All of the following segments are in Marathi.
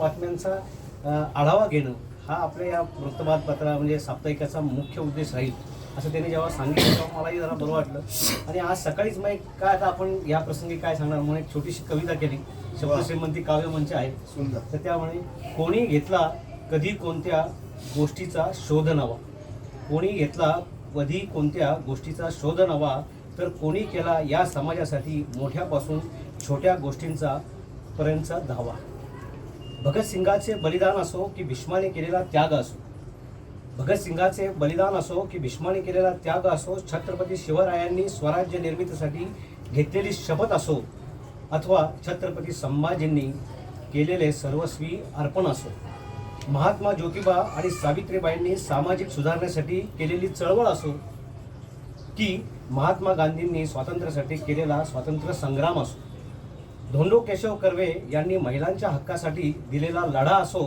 बातम्यांचा आढावा घेणं हा आपल्या या वृत्तपत्रा म्हणजे साप्ताहिकाचा मुख्य उद्देश राहील असं त्यांनी जेव्हा सांगितलं तेव्हा मलाही जरा बरं वाटलं. आणि आज सकाळीच मग काय आता आपण या प्रसंगी काय सांगणार? म्हणून एक छोटीशी कविता केली शब्दश्रीमंती काव्य मंच आहे. सुंदर. तर त्यामुळे कोणी घेतला कधी कोणत्या गोष्टीचा शोध नवा? कोणी घेतला कधी कोणत्या गोष्टीचा शोध नवा? तर कोणी केला या समाजासाठी मोठ्यापासून छोट्या गोष्टींचा पर्यंतचा धावा? भगतसिंगाचे बलिदान असो की भीष्माने केलेला त्याग असो. भगतसिंगाचे बलिदान असो की भीष्माने केलेला त्याग असो छत्रपती शिवरायांनी स्वराज्य निर्मितीसाठी घेतलेली शपथ असो अथवा छत्रपती संभाजींनी केलेले सर्वस्वी अर्पण असो. महात्मा ज्योतिबा आणि सावित्रीबाईंनी सामाजिक सुधारणेसाठी केलेली चळवळ असो की महात्मा गांधींनी स्वातंत्र्यासाठी केलेला स्वातंत्र्य संग्राम असो. धोंडो केशव कर्वे यांनी महिलांच्या हक्कासाठी दिलेला लढा असो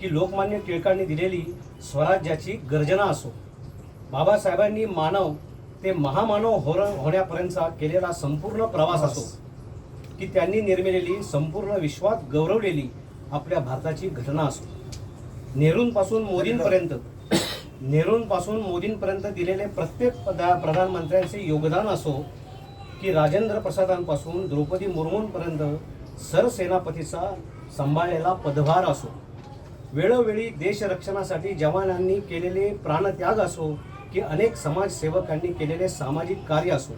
की लोकमान्य टिळकांनी दिलेली स्वराज्याची गर्जना असो. बाबासाहेबांनी मानव ते महामानव होर होण्यापर्यंतचा केलेला संपूर्ण प्रवास असो की त्यांनी निर्मिलेली संपूर्ण विश्वात गौरवलेली आपल्या भारताची घटना असो. नेहरूंपासून मोदींपर्यंत नेहरूंपासून मोदींपर्यंत दिलेले प्रत्येक पदा प्रधानमंत्र्यांचे योगदान असो की राजेंद्र प्रसादांपासून द्रौपदी मुर्मूंपर्यंत सरसेनापतीचा सांभाळलेला पदभार असो. वेळोवेळी देशरक्षणासाठी जवानांनी केलेले प्राणत्याग असो की अनेक समाजसेवकांनी केलेले सामाजिक कार्य असो.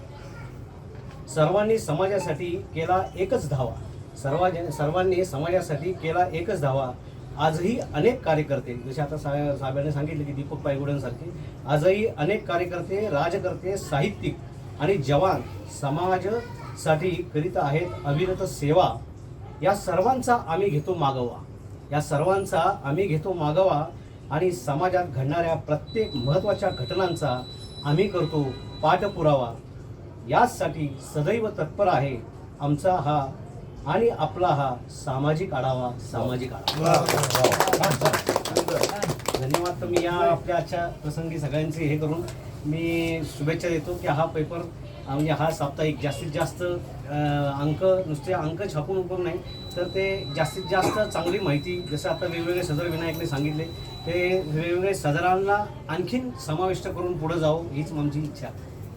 सर्वांनी समाजासाठी केला एकच धावा. सर्वा सर्वांनी समाजासाठी केला एकच धावा. आजही अनेक कार्यकर्ते जसे आता सा साहेबांनी सांगितले की दीपक पायगुड्यांसारखे आजही अनेक कार्यकर्ते राजकर्ते साहित्यिक आणि जवान समाजासाठी करीत आहेत अविरत सेवा या सर्वांचा आम्ही घेतो मागोवा. या सर्वांचा आम्ही घेतो मागोवा आणि समाजात घडणाऱ्या प्रत्येक महत्त्वाच्या घटनांचा आम्ही करतो पाठपुरावा. याचसाठी सदैव तत्पर आहे आमचा हा आणि आपला हा सामाजिक आढावा सामाजिक आढावा. धन्यवाद. तर मी या आपल्या आजच्या प्रसंगी सगळ्यांचे हे करून मी शुभेच्छा देतो की हा पेपर म्हणजे हा साप्ताहिक जास्तीत जास्त अंक नुसते अंक छापून उपयोग नाही तर ते जास्तीत जास्त चांगली माहिती जसं आता वेगवेगळे सदर विनायकने सांगितले ते वेगवेगळे सदरांना आणखीन समाविष्ट करून पुढे जावं हीच आमची इच्छा.